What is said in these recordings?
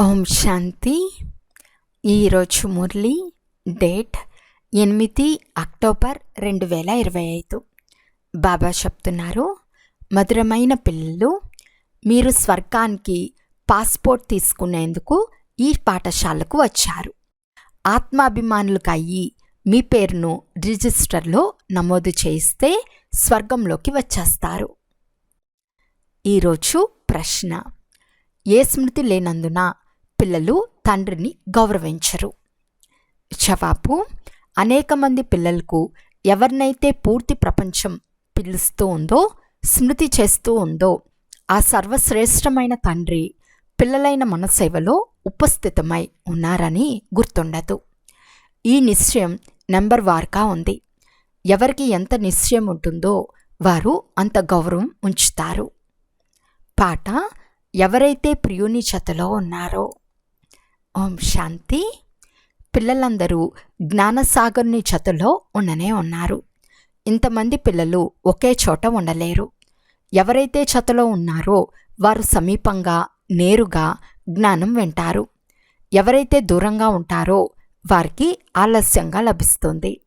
ఓం శాంతి. ఈరోజు మురళి డేట్ ఎనిమిది అక్టోబర్ రెండు వేల ఇరవై ఐదు. బాబా చెప్తున్నారు మధురమైన పిల్లలు మీరు స్వర్గానికి పాస్పోర్ట్ తీసుకునేందుకు ఈ పాఠశాలకు వచ్చారు. ఆత్మాభిమానులకు అయ్యి మీ పేరును రిజిస్టర్లో నమోదు చేయిస్తే స్వర్గంలోకి వచ్చేస్తారు. ఈరోజు ప్రశ్న ఏ స్మృతి లేనందున పిల్లలు తండ్రిని గౌరవించరు. జవాబు అనేక మంది పిల్లలకు ఎవరినైతే పూర్తి ప్రపంచం పిలుస్తూ ఉందో స్మృతి చేస్తూ ఉందో ఆ సర్వశ్రేష్టమైన తండ్రి పిల్లలైన మన సేవలో ఉపస్థితమై ఉన్నారని గుర్తుండదు. ఈ నిశ్చయం నెంబర్ వార్గా ఉంది. ఎవరికి ఎంత నిశ్చయం ఉంటుందో వారు అంత గౌరవం ఉంచుతారు. పాట ఎవరైతే ప్రియుని చేతలో ఉన్నారో. ఓం శాంతి. పిల్లలందరూ జ్ఞానసాగర్ని జతలో ఉండనే ఉన్నారు. ఇంతమంది పిల్లలు ఒకే చోట ఉండలేరు. ఎవరైతే జతలో ఉన్నారో వారు సమీపంగా నేరుగా జ్ఞానం వింటారు. ఎవరైతే దూరంగా ఉంటారో వారికి ఆలస్యంగా లభిస్తుంది.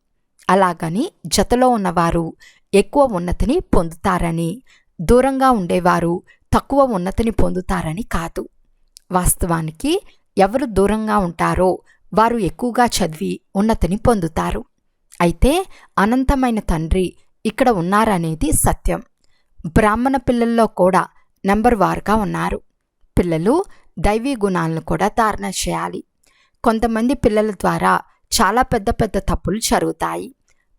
అలాగని జతలో ఉన్నవారు ఎక్కువ ఉన్నతిని పొందుతారని దూరంగా ఉండేవారు తక్కువ ఉన్నతిని పొందుతారని కాదు. వాస్తవానికి ఎవరు దూరంగా ఉంటారో వారు ఎక్కువగా చదివి ఉన్నతిని పొందుతారు. అయితే అనంతమైన తండ్రి ఇక్కడ ఉన్నారనేది సత్యం. బ్రాహ్మణ పిల్లల్లో కూడా నెంబర్ వారుగా ఉన్నారు. పిల్లలు దైవీ గుణాలను కూడా ధారణ చేయాలి. కొంతమంది పిల్లల ద్వారా చాలా పెద్ద పెద్ద తప్పులు జరుగుతాయి.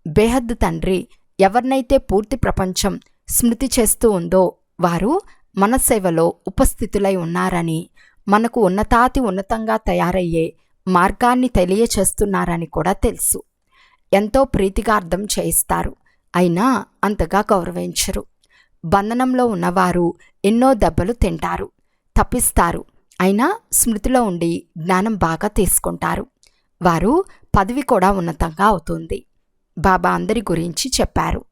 బేహద్దు తండ్రి ఎవరినైతే పూర్తి ప్రపంచం స్మృతి చేస్తూ ఉందో వారు మన సేవలో ఉపస్థితులై ఉన్నారని మనకు ఉన్నతాతి ఉన్నతంగా తయారయ్యే మార్గాన్ని తెలియచేస్తున్నారని కూడా తెలుసు. ఎంతో ప్రీతిగా అర్థం చేయిస్తారు. అయినా అంతగా గౌరవించరు. బంధనంలో ఉన్నవారు ఎన్నో దెబ్బలు తింటారు. తప్పిస్తారు. అయినా స్మృతిలో ఉండి జ్ఞానం బాగా తీసుకుంటారు. వారు పదవి కూడా ఉన్నతంగా అవుతుంది. బాబా అందరి గురించి చెప్పారు.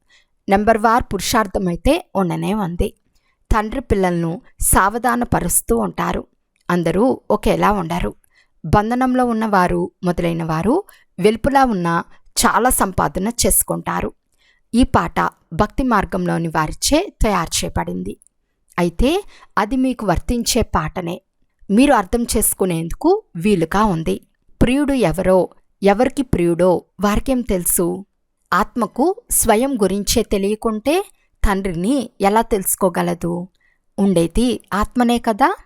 నెంబర్ వార్ పురుషార్థమైతే ఉండనే ఉంది. తండ్రి పిల్లలను సావధానపరుస్తూ ఉంటారు. అందరూ ఒకేలా ఉండరు. బంధనంలో ఉన్నవారు మొదలైన వారు వెలుపులా ఉన్న చాలా సంపాదన చేసుకుంటారు. ఈ పాట భక్తి మార్గంలోని వారిచే తయారు చేయబడింది. అయితే అది మీకు వర్తించే పాటనే. మీరు అర్థం చేసుకునేందుకు వీలుగా ఉంది. ప్రియుడు ఎవరో ఎవరికి ప్రియుడో వారికేం తెలుసు? ఆత్మకు స్వయం గురించే తెలియకుంటే తండ్రిని ఎలా తెలుసుకోగలదు? ఉండేది ఆత్మనే కదా?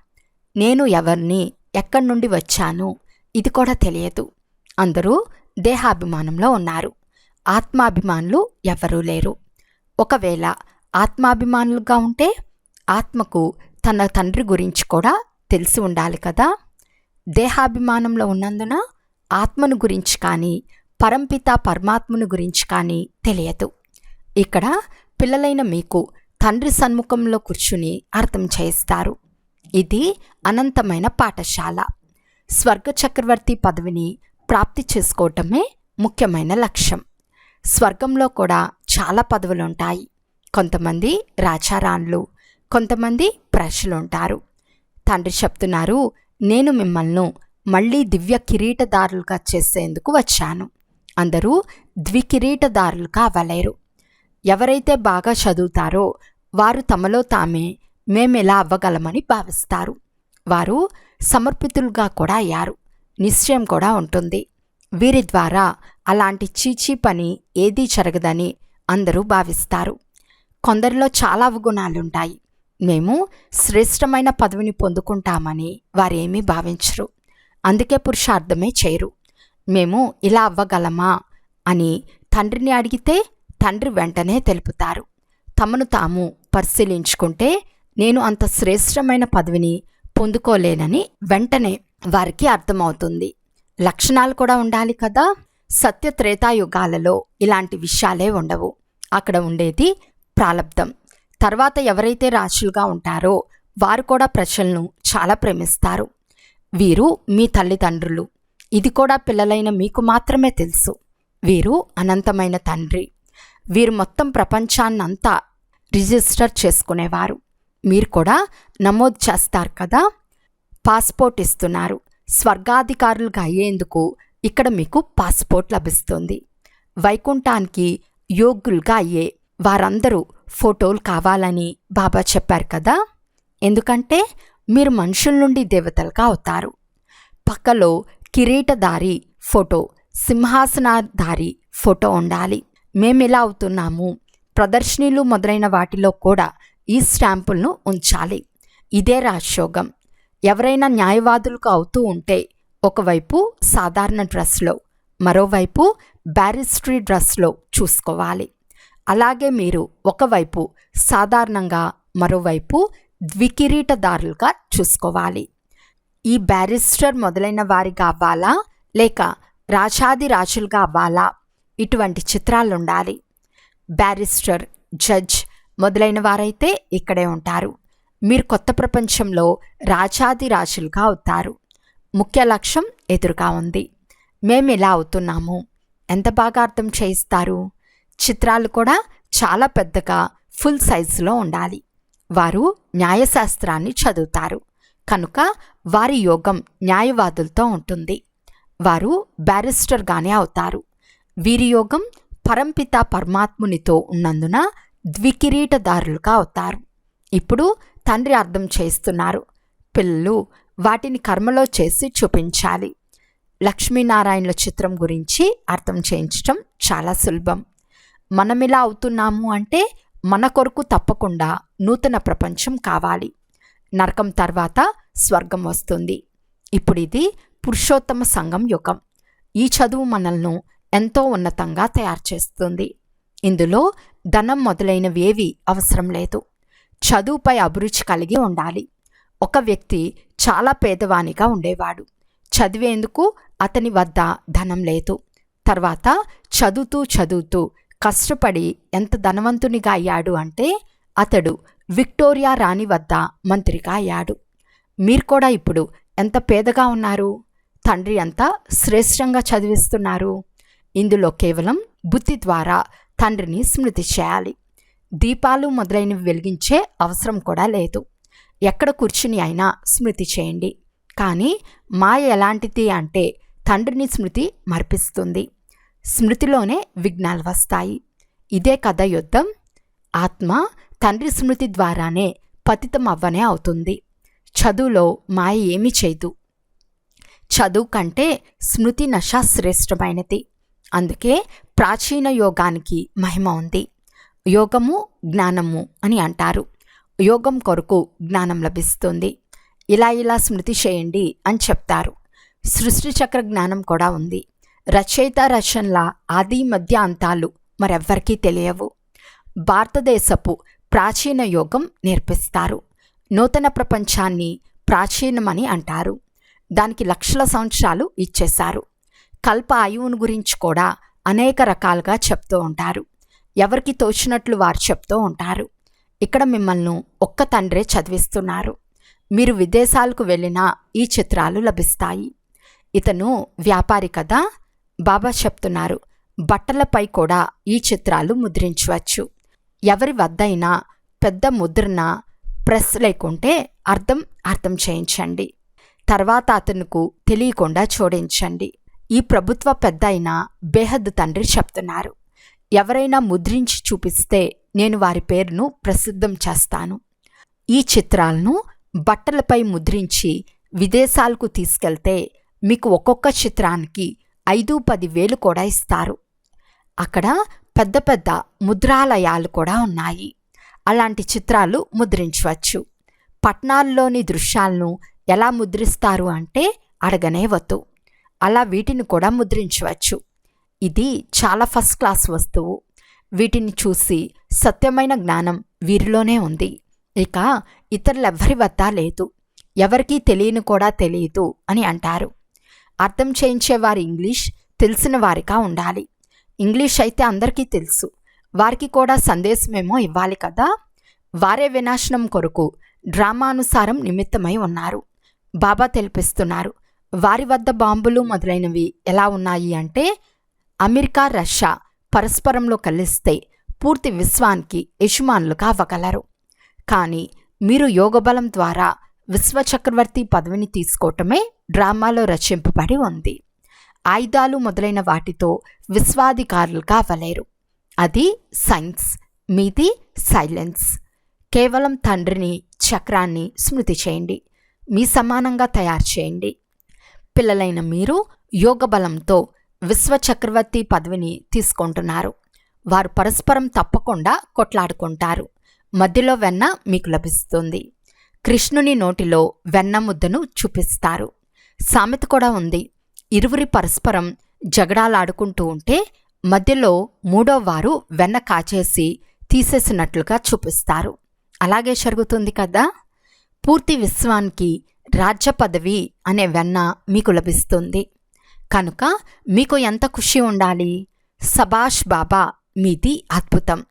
నేను ఎవరిని ఎక్కడి నుండి వచ్చాను? ఇది కూడా తెలియదు. అందరూ దేహాభిమానంలో ఉన్నారు. ఆత్మాభిమానులు ఎవరూ లేరు. ఒకవేళ ఆత్మాభిమానులుగా ఉంటే ఆత్మకు తన తండ్రి గురించి కూడా తెలిసి ఉండాలి కదా? దేహాభిమానంలో ఉన్నందున ఆత్మను గురించి కానీ పరంపిత పరమాత్మను గురించి కానీ తెలియదు. ఇక్కడ పిల్లలైన మీకు తండ్రి సన్ముఖంలో కూర్చుని అర్థం చేయిస్తారు. ఇది అనంతమైన పాఠశాల. స్వర్గ చక్రవర్తి పదవిని ప్రాప్తి చేసుకోవటమే ముఖ్యమైన లక్ష్యం. స్వర్గంలో కూడా చాలా పదవులు ఉంటాయి కొంతమంది రాచారాణులు కొంతమంది ప్రజలు ఉంటారు తండ్రి చెప్తున్నారు నేను మిమ్మల్ని మళ్ళీ దివ్య కిరీటదారులుగా చేసేందుకు వచ్చాను. అందరూ ద్వికిరీటదారులు అవ్వలేరు. ఎవరైతే బాగా చదువుతారో వారు తమలో తామే మేమెలా అవ్వగలమని భావిస్తారు. వారు సమర్పితులుగా కూడా అయ్యారు. నిశ్చయం కూడా ఉంటుంది. వీరి ద్వారా అలాంటి చీచీ పని ఏదీ జరగదని అందరూ భావిస్తారు. కొందరిలో చాలా అవగుణాలుంటాయి. మేము శ్రేష్టమైన పదవిని పొందుకుంటామని వారేమీ భావించరు. అందుకే పురుషార్థమే చేయరు. మేము ఇలా అవ్వగలమా అని తండ్రిని అడిగితే తండ్రి వెంటనే తెలుపుతారు. తమను తాము పరిశీలించుకుంటే నేను అంత శ్రేష్టమైన పదవిని పొందుకోలేనని వెంటనే వారికి అర్థమవుతుంది. లక్షణాలు కూడా ఉండాలి కదా? సత్య త్రేతాయుగాలలో ఇలాంటి విషయాలే ఉండవు. అక్కడ ఉండేది ప్రాలబ్ధం. తర్వాత ఎవరైతే రాశులుగా ఉంటారో వారు కూడా ప్రజలను చాలా ప్రేమిస్తారు. వీరు మీ తల్లిదండ్రులు. ఇది కూడా పిల్లలైన మీకు మాత్రమే తెలుసు. వీరు అనంతమైన తండ్రి. వీరు మొత్తం ప్రపంచాన్నంతా రిజిస్టర్ చేసుకునేవారు. మీరు కూడా నమోదు చేస్తారు కదా? పాస్పోర్ట్ ఇస్తున్నారు. స్వర్గాధికారులుగా అయ్యేందుకు ఇక్కడ మీకు పాస్పోర్ట్ లభిస్తుంది. వైకుంఠానికి యోగ్యులుగా అయ్యే వారందరూ ఫోటోలు కావాలని బాబా చెప్పారు కదా? ఎందుకంటే మీరు మనుషుల నుండి దేవతలుగా అవుతారు. పక్కలో కిరీటధారి ఫోటో సింహాసనధారి ఫోటో ఉండాలి. మేమెలా అవుతున్నాము. ప్రదర్శనలు మొదలైన వాటిలో కూడా ఈ స్టాంపులను ఉంచాలి. ఇదే రాజయోగం ఎవరైనా న్యాయవాదులకు అవుతూ ఉంటే ఒకవైపు సాధారణ డ్రెస్లో మరోవైపు బ్యారిస్ట్రీ డ్రెస్లో చూసుకోవాలి. అలాగే మీరు ఒకవైపు సాధారణంగా మరోవైపు ద్వికిరీటదారులుగా చూసుకోవాలి. ఈ బ్యారిస్టర్ మొదలైన వారిగా అవ్వాలా లేక రాజాది రాజులుగా అవ్వాలా? ఇటువంటి చిత్రాలు ఉండాలి బ్యారిస్టర్ జడ్జ్ మొదలైన వారైతే ఇక్కడే ఉంటారు. మీరు కొత్త ప్రపంచంలో రాజాది రాజులుగా అవుతారు. ముఖ్య లక్ష్యం ఎదురుగా ఉంది. మేము ఇలా అవుతున్నాము. ఎంత బాగా అర్థం చేయిస్తారు? చిత్రాలు కూడా చాలా పెద్దగా ఫుల్ సైజులో ఉండాలి. వారు న్యాయశాస్త్రాన్ని చదువుతారు. కనుక వారి యోగం న్యాయవాదులతో ఉంటుంది. వారు బ్యారిస్టర్గానే అవుతారు. వీరి యోగం పరంపిత పరమాత్మునితో ఉన్నందున ద్వికిరీటదారులుగా అవుతారు ఇప్పుడు తండ్రి అర్థం చేస్తున్నారు పిల్లలు వాటిని కర్మలో చేసి చూపించాలి. లక్ష్మీనారాయణుల చిత్రం గురించి అర్థం చేయించటం చాలా సులభం. మనం ఇలా అవుతున్నాము అంటే మన కొరకు తప్పకుండా నూతన ప్రపంచం కావాలి. నరకం తర్వాత స్వర్గం వస్తుంది. ఇప్పుడు ఇది పురుషోత్తమ సంఘం యుగం. ఈ చదువు మనల్ని ఎంతో ఉన్నతంగా తయారు చేస్తుంది. ఇందులో ధనం మొదలైనవేవి అవసరం లేదు. చదువుపై అభిరుచి కలిగి ఉండాలి. ఒక వ్యక్తి చాలా పేదవానిగా ఉండేవాడు. చదివేందుకు అతని వద్ద ధనం లేదు. తర్వాత చదువుతూ చదువుతూ కష్టపడి ఎంత ధనవంతునిగా అయ్యాడు అంటే అతడు విక్టోరియా రాణి వద్ద మంత్రిగా అయ్యాడు. మీరు కూడా ఇప్పుడు ఎంత పేదగా ఉన్నారు? తండ్రి అంతా శ్రేష్టంగా చదివిస్తున్నారు? ఇందులో కేవలం బుద్ధి ద్వారా తండ్రిని స్మృతి చేయాలి. దీపాలు మొదలైనవి వెలిగించే అవసరం కూడా లేదు. ఎక్కడ కూర్చుని అయినా స్మృతి చేయండి. కానీ మాయ ఎలాంటిది అంటే తండ్రిని స్మృతి మర్పిస్తుంది. స్మృతిలోనే విఘ్నాలు వస్తాయి. ఇదే కథ యుద్ధం. ఆత్మ తండ్రి స్మృతి ద్వారానే పతితం అవ్వనే అవుతుంది. చదువులో మాయ ఏమీ చేయదు. చదువు కంటే స్మృతి నశ శ్రేష్టమైనది. అందుకే ప్రాచీన యోగానికి మహిమ ఉంది. యోగము జ్ఞానము అని అంటారు. యోగం కొరకు జ్ఞానం లభిస్తుంది. ఇలా ఇలా స్మృతి చేయండి అని చెప్తారు. సృష్టి చక్ర జ్ఞానం కూడా ఉంది. రచయిత రచనల ఆది మధ్య అంతాలు మరెవ్వరికీ తెలియవు. భారతదేశపు ప్రాచీన యోగం నేర్పిస్తారు. నూతన ప్రపంచాన్ని ప్రాచీనమని అంటారు. దానికి లక్షల సంవత్సరాలు ఇచ్చేశారు. కల్ప ఆయువును గురించి కూడా అనేక రకాలుగా చెప్తూ ఉంటారు. ఎవరికి తోచినట్లు వారు చెప్తూ ఉంటారు. ఇక్కడ మిమ్మల్ని ఒక్క తండ్రే చదివిస్తున్నారు. మీరు విదేశాలకు వెళ్ళినా ఈ చిత్రాలు లభిస్తాయి. ఇతను వ్యాపారి కదా? బాబా చెప్తున్నారు. బట్టలపై కూడా ఈ చిత్రాలు ముద్రించవచ్చు. ఎవరి వద్దైనా పెద్ద ముద్రన ప్రెస్ లేకుంటే అర్థం అర్థం చేయించండి. తర్వాత అతనుకు తెలియకుండా చూడించండి. ఈ ప్రభుత్వ పెద్ద అయిన బేహద్ తండ్రి చెప్తున్నారు. ఎవరైనా ముద్రించి చూపిస్తే నేను వారి పేరును ప్రసిద్ధం చేస్తాను. ఈ చిత్రాలను బట్టలపై ముద్రించి విదేశాలకు తీసుకెళ్తే మీకు ఒక్కొక్క చిత్రానికి ఐదు పది వేలు కూడా ఇస్తారు. అక్కడ పెద్ద పెద్ద ముద్రాలయాలు కూడా ఉన్నాయి. అలాంటి చిత్రాలు ముద్రించవచ్చు. పట్నాల్లోని దృశ్యాలను ఎలా ముద్రిస్తారు అంటే అడగనే వద్దు. అలా వీటిని కూడా ముద్రించవచ్చు. ఇది చాలా ఫస్ట్ క్లాస్ వస్తువు. వీటిని చూసి సత్యమైన జ్ఞానం వీరిలోనే ఉంది. ఇక ఇతరులెవ్వరి వద్ద లేదు. ఎవరికీ తెలియని కూడా తెలియదు అని అంటారు. అర్థం చేయించేవారు ఇంగ్లీష్ తెలిసిన వారిగా ఉండాలి. ఇంగ్లీష్ అయితే అందరికీ తెలుసు. వారికి కూడా సందేశమేమో ఇవ్వాలి కదా? వారే వినాశనం కొరకు డ్రామానుసారం నిమిత్తమై ఉన్నారు. బాబా తెలిపిస్తున్నారు. వారి వద్ద బాంబులు మొదలైనవి ఎలా ఉన్నాయి అంటే అమెరికా రష్యా పరస్పరంలో కలిస్తే పూర్తి విశ్వానికి యజమానులు అవ్వగలరు. కానీ మీరు యోగబలం ద్వారా విశ్వచక్రవర్తి పదవిని తీసుకోవటమే డ్రామాలో రచింపబడి ఉంది. ఆయుధాలు మొదలైన వాటితో విశ్వాధికారులుగా అవ్వలేరు. అది సైన్స్ మీది సైలెన్స్. కేవలం తండ్రిని చక్రాన్ని స్మృతి చేయండి. మీ సమానంగా తయారు చేయండి. పిల్లలైన మీరు యోగ బలంతో విశ్వచక్రవర్తి పదవిని తీసుకుంటున్నారు. వారు పరస్పరం తప్పకుండా కొట్లాడుకుంటారు. మధ్యలో వెన్న మీకు లభిస్తుంది. కృష్ణుని నోటిలో వెన్న ముద్దను చూపిస్తారు. సామెత కూడా ఉంది. ఇరువురి పరస్పరం జగడాలాడుకుంటూ ఉంటే మధ్యలో మూడో వారు వెన్న కాచేసి తీసేసినట్లుగా చూపిస్తారు. అలాగే జరుగుతుంది కదా? పూర్తి విశ్వానికి రాజ్య పదవి అనే వెన్న మీకు లభిస్తుంది. కనుక మీకు ఎంత ఖుషి ఉండాలి? సబాష్ బాబా మీది అద్భుతం.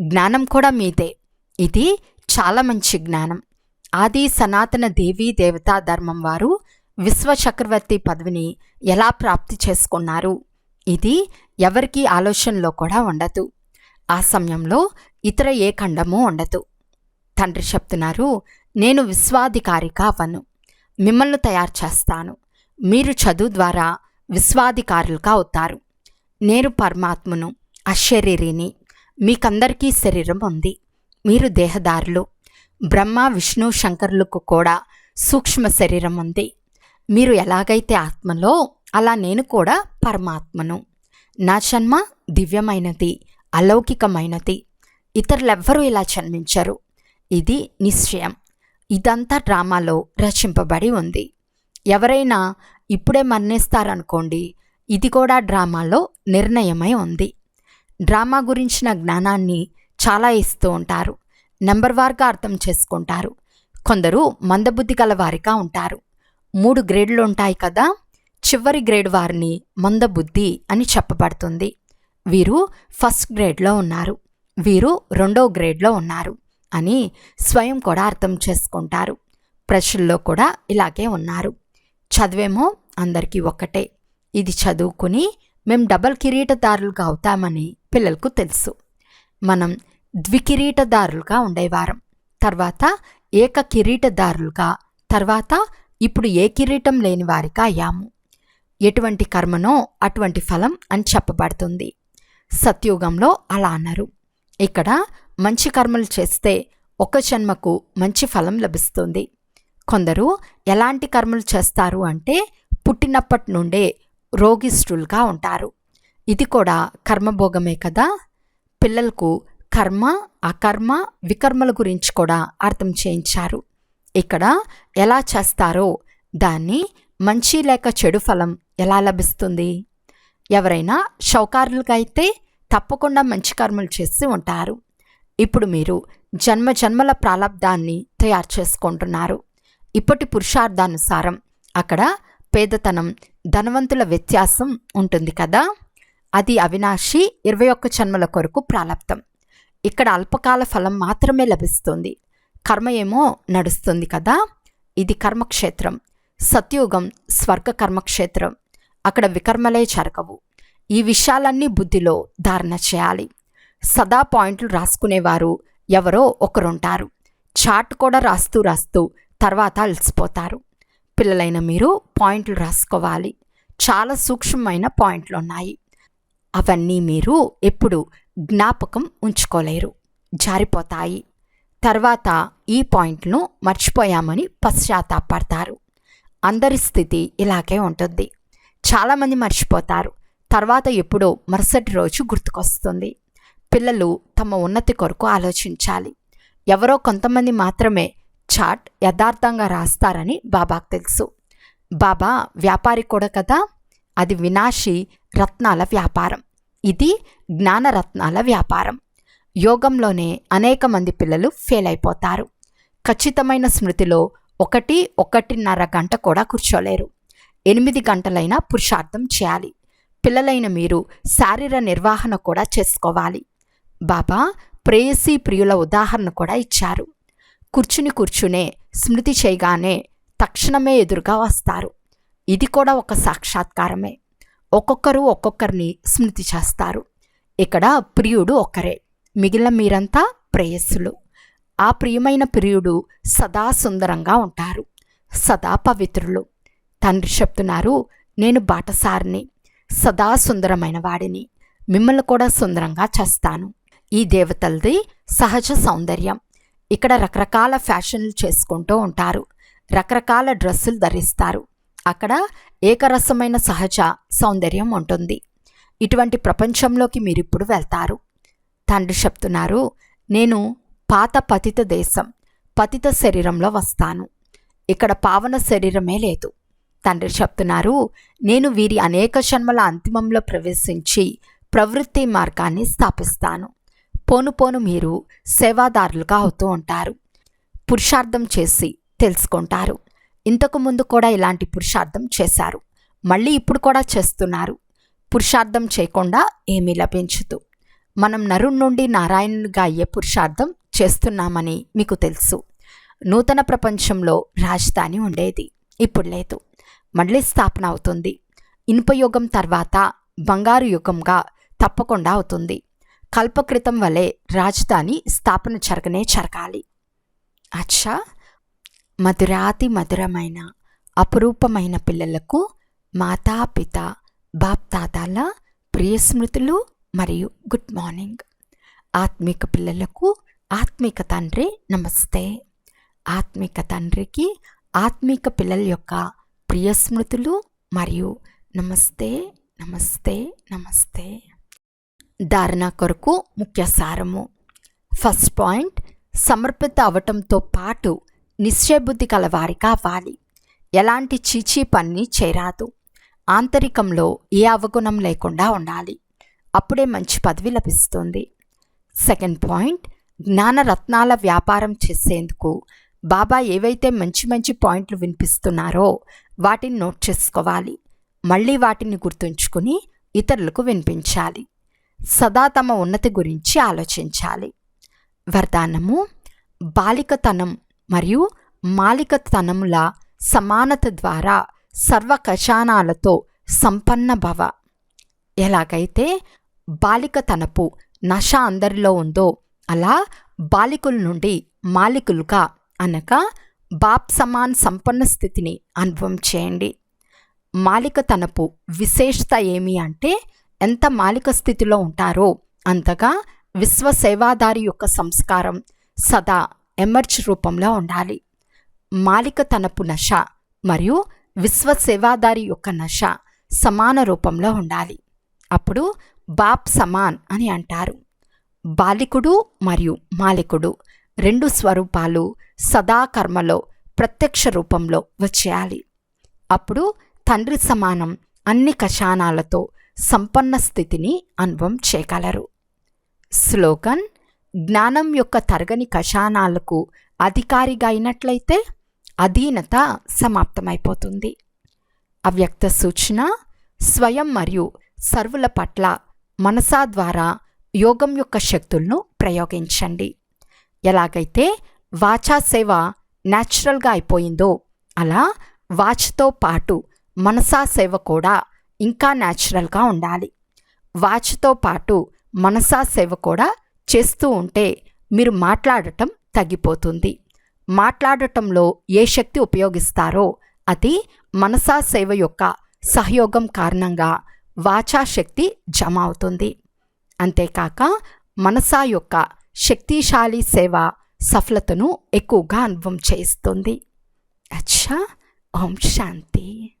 జ్ఞానం కూడా మీదే. ఇది చాలా మంచి జ్ఞానం. ఆది సనాతన దేవీ దేవతా ధర్మం వారు విశ్వ చక్రవర్తి పదవిని ఎలా ప్రాప్తి చేసుకున్నారు? ఇది ఎవరికీ ఆలోచనలో కూడా ఉండదు. ఆ సమయంలో ఇతర ఏ ఖండమూ ఉండదు. తండ్రి చెప్తున్నారు నేను విశ్వాధికారిక అవ్వను. మిమ్మల్ని తయారు చేస్తాను. మీరు చదువు ద్వారా విశ్వాధికారులుగా అవుతారు. నేను పరమాత్మను అశరీరిని మీకందరికీ శరీరం ఉంది. మీరు దేహదారులు. బ్రహ్మ విష్ణు శంకరులకు కూడా సూక్ష్మ శరీరం ఉంది. మీరు ఎలాగైతే ఆత్మలో అలా నేను కూడా పరమాత్మను. నా జన్మ దివ్యమైనది అలౌకికమైనది. ఇతరులెవ్వరూ ఇలా జన్మించరు. ఇది నిశ్చయం. ఇదంతా డ్రామాలో రచింపబడి ఉంది. ఎవరైనా ఇప్పుడే మరణిస్తారనుకోండి ఇది కూడా డ్రామాలో నిర్ణయమై ఉంది. డ్రామా గురించిన జ్ఞానాన్ని చాలా ఇస్తూ ఉంటారు. నెంబర్ వార్గా అర్థం చేసుకుంటారు. కొందరు మందబుద్ధి గల వారిగా ఉంటారు. మూడు గ్రేడ్లు ఉంటాయి కదా చివరి గ్రేడ్ వారిని మందబుద్ధి అని చెప్పబడుతుంది. వీరు ఫస్ట్ గ్రేడ్లో ఉన్నారు. వీరు రెండో గ్రేడ్లో ఉన్నారు. అని స్వయం కూడా అర్థం చేసుకుంటారు. ప్రశ్నల్లో కూడా ఇలాగే ఉన్నారు. చదివేమో అందరికీ ఒక్కటే. ఇది చదువుకుని మేం డబల్ కిరీటదారులుగా అవుతామని పిల్లలకు తెలుసు. మనం ద్వికిరీటదారులుగా ఉండేవారం. తర్వాత ఏక కిరీటదారులుగా తర్వాత ఇప్పుడు ఏ కిరీటం లేని వారిగా అయ్యాము. ఎటువంటి కర్మనో అటువంటి ఫలం అని చెప్పబడుతుంది. సత్యుగంలో అలా అన్నారు ఇక్కడ మంచి కర్మలు చేస్తే ఒక జన్మకు మంచి ఫలం లభిస్తుంది. కొందరు ఎలాంటి కర్మలు చేస్తారు అంటే పుట్టినప్పటి నుండే రోగిష్ఠులుగా ఉంటారు. ఇది కూడా కర్మభోగమే కదా? పిల్లలకు కర్మ అకర్మ వికర్మల గురించి కూడా అర్థం చేయించారు. ఇక్కడ ఎలా చేస్తారో దాన్ని మంచి లేక చెడు ఫలం ఎలా లభిస్తుంది? ఎవరైనా షౌకారులుగా అయితే తప్పకుండా మంచి కర్మలు చేసి ఉంటారు. ఇప్పుడు మీరు జన్మ జన్మల ప్రాలబ్ధాన్ని తయారు చేసుకుంటున్నారు. ఇప్పటి పురుషార్థానుసారం అక్కడ పేదతనం ధనవంతుల వ్యత్యాసం ఉంటుంది కదా? అది అవినాశి ఇరవై ఒక్క జన్మల కొరకు ప్రాలబ్ధం. ఇక్కడ అల్పకాల ఫలం మాత్రమే లభిస్తుంది. కర్మ ఏమో నడుస్తుంది కదా? ఇది కర్మక్షేత్రం. సత్యుగం స్వర్గ కర్మక్షేత్రం. అక్కడ వికర్మలే జరగవు. ఈ విషయాలన్నీ బుద్ధిలో ధారణ చేయాలి. సదా పాయింట్లు రాసుకునేవారు. ఎవరో ఒకరుంటారు. చాట్ కూడా రాస్తూ రాస్తూ తర్వాత అలసిపోతారు. పిల్లలైన మీరు పాయింట్లు రాసుకోవాలి. చాలా సూక్ష్మమైన పాయింట్లు ఉన్నాయి అవన్నీ మీరు ఎప్పుడు జ్ఞాపకం ఉంచుకోలేరు. జారిపోతాయి. తర్వాత ఈ పాయింట్ను మర్చిపోయామని పశ్చాత్తాపడతారు. అందరి స్థితి ఇలాగే ఉంటుంది. చాలామంది మర్చిపోతారు. తర్వాత ఎప్పుడో మరుసటి రోజు గుర్తుకొస్తుంది. పిల్లలు తమ ఉన్నతి కొరకు ఆలోచించాలి. ఎవరో కొంతమంది మాత్రమే చాట్ యథార్థంగా రాస్తారని బాబాకు తెలుసు. బాబా వ్యాపారి కూడా కదా? అది వినాశి రత్నాల వ్యాపారం. ఇది జ్ఞానరత్నాల వ్యాపారం. యోగంలోనే అనేక మంది పిల్లలు ఫెయిల్ అయిపోతారు. ఖచ్చితమైన స్మృతిలో ఒకటి ఒకటిన్నర గంట కూడా కూర్చోలేరు. ఎనిమిది గంటలైనా పురుషార్థం చేయాలి. పిల్లలైన మీరు శారీర నిర్వహణ కూడా చేసుకోవాలి. బాబా ప్రేయసీ ప్రియుల ఉదాహరణ కూడా ఇచ్చారు. కూర్చుని కూర్చునే స్మృతి చేయగానే తక్షణమే ఎదురుగా వస్తారు. ఇది కూడా ఒక సాక్షాత్కారమే. ఒక్కొక్కరు ఒక్కొక్కరిని స్మృతి చేస్తారు. ఇక్కడ ప్రియుడు ఒక్కరే. మిగిలిన మీరంతా ప్రేయస్సులు. ఆ ప్రియమైన ప్రియుడు సదా సుందరంగా ఉంటారు. సదా పవిత్రులు. తండ్రి చెప్తున్నారు నేను బాటసారిని. సదా సుందరమైన వాడిని. మిమ్మల్ని కూడా సుందరంగా చేస్తాను. ఈ దేవతలది సహజ సౌందర్యం. ఇక్కడ రకరకాల ఫ్యాషన్లు చేసుకుంటూ ఉంటారు. రకరకాల డ్రెస్సులు ధరిస్తారు. అక్కడ ఏకరసమైన సహజ సౌందర్యం ఉంటుంది. ఇటువంటి ప్రపంచంలోకి మీరిప్పుడు వెళ్తారు. తండ్రి చెప్తున్నారు నేను పాత పతిత దేశం పతిత శరీరంలో వస్తాను. ఇక్కడ పావన శరీరమే లేదు. తండ్రి చెప్తున్నారు నేను వీరి అనేక జన్మల అంతిమంలో ప్రవేశించి ప్రవృత్తి మార్గాన్ని స్థాపిస్తాను. పోను పోను మీరు సేవాదారులుగా అవుతూ ఉంటారు. పురుషార్థం చేసి తెలుసుకుంటారు. ఇంతకు ముందు కూడా ఇలాంటి పురుషార్థం చేశారు. మళ్ళీ ఇప్పుడు కూడా చేస్తున్నారు. పురుషార్థం చేయకుండా ఏమీ లభించదు. మనం నరుణ్ నుండి నారాయణునిగా అయ్యే పురుషార్థం చేస్తున్నామని మీకు తెలుసు. నూతన ప్రపంచంలో రాజధాని ఉండేది. ఇప్పుడు లేదు. మళ్ళీ స్థాపన అవుతుంది. ఇనుపయుగం తర్వాత బంగారు యుగంగా తప్పకుండా అవుతుంది. కల్పకృతం వలె రాజధాని స్థాపన జరగనే జరగాలి. అచ్చా! మధురాతి మధురమైన అపురూపమైన పిల్లలకు మాతాపిత బాప్ ప్రియస్మృతులు ప్రియ స్మృతులు మరియు గుడ్ మార్నింగ్. ఆత్మిక పిల్లలకు ఆత్మిక తండ్రి నమస్తే. ఆత్మిక తండ్రికి ఆత్మిక పిల్లల యొక్క ప్రియ స్మృతులు మరియు నమస్తే నమస్తే నమస్తే. ధారణ కొరకు ముఖ్య సారము. ఫస్ట్ పాయింట్ సమర్పిత అవటంతో పాటు నిశ్చయబుద్ధి కలవారి అవ్వాలి. ఎలాంటి చీచీ పని చేరాదు ఆంతరికంలో ఏ అవగుణం లేకుండా ఉండాలి. అప్పుడే మంచి పదవి లభిస్తుంది. సెకండ్ పాయింట్ జ్ఞానరత్నాల వ్యాపారం చేసేందుకు బాబా ఏవైతే మంచి మంచి పాయింట్లు వినిపిస్తున్నారో వాటిని నోట్ చేసుకోవాలి. మళ్ళీ వాటిని గుర్తుంచుకుని ఇతరులకు వినిపించాలి. సదా తమ ఉన్నతి గురించి ఆలోచించాలి. వరదానము బాలికతనం మరియు మాలికతనముల సమానత ద్వారా సర్వ కషానాలతో సంపన్న భవ. ఎలాగైతే బాలికతనపు నష అందరిలో ఉందో అలా బాలికుల నుండి మాలికులుగా అనగా బాప్ సమాన్ సంపన్న స్థితిని అనుభవం చేయండి. మాలికతనపు విశేషత ఏమి అంటే ఎంత మాలిక స్థితిలో ఉంటారో అంతగా విశ్వ సేవాదారి యొక్క సంస్కారం సదా ఎమర్జ్ రూపంలో ఉండాలి. మాలికతనపు నశ మరియు విశ్వ సేవాదారి యొక్క నశ సమాన రూపంలో ఉండాలి. అప్పుడు బాప్ సమాన్ అని అంటారు. బాలికుడు మరియు మాలికుడు రెండు స్వరూపాలు సదా కర్మలో ప్రత్యక్ష రూపంలో వచ్చేయాలి. అప్పుడు తండ్రి సమానం అన్ని కషానాలతో సంపన్న స్థితిని అనుభవం చేయగలరు. స్లోగన్ జ్ఞానం యొక్క తరగని కషానాలకు అధికారిగా అయినట్లయితే అధీనత సమాప్తమైపోతుంది. అవ్యక్త సూచన స్వయం మరియు సర్వుల పట్ల మనసా ద్వారా యోగం యొక్క శక్తులను ప్రయోగించండి. ఎలాగైతే వాచా సేవ న్యాచురల్గా అయిపోయిందో అలా వాచ్తో పాటు మనసా సేవ కూడా ఇంకా న్యాచురల్గా ఉండాలి. వాచ్తో పాటు మనసా సేవ కూడా చేస్తూ ఉంటే మీరు మాట్లాడటం తగ్గిపోతుంది. మాట్లాడటంలో ఏ శక్తి ఉపయోగిస్తారో అది మనసా సేవ యొక్క సహయోగం కారణంగా వాచా శక్తి జమ అవుతుంది. అంతేకాక మనసా యొక్క శక్తిశాలి సేవ సఫలతను ఎక్కువగా అనుభవం చేస్తుంది అచ్చా! ఓం శాంతి.